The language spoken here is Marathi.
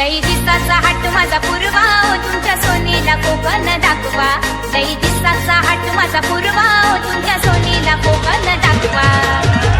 लई दिसाचा हाट माझा पूर्वा ओ तुमच्या सोनीला कोकण दाखवा. लई दिसाचा हाट माझा पूर्वा ओ तुमच्या सोनीला कोकण दाखवा.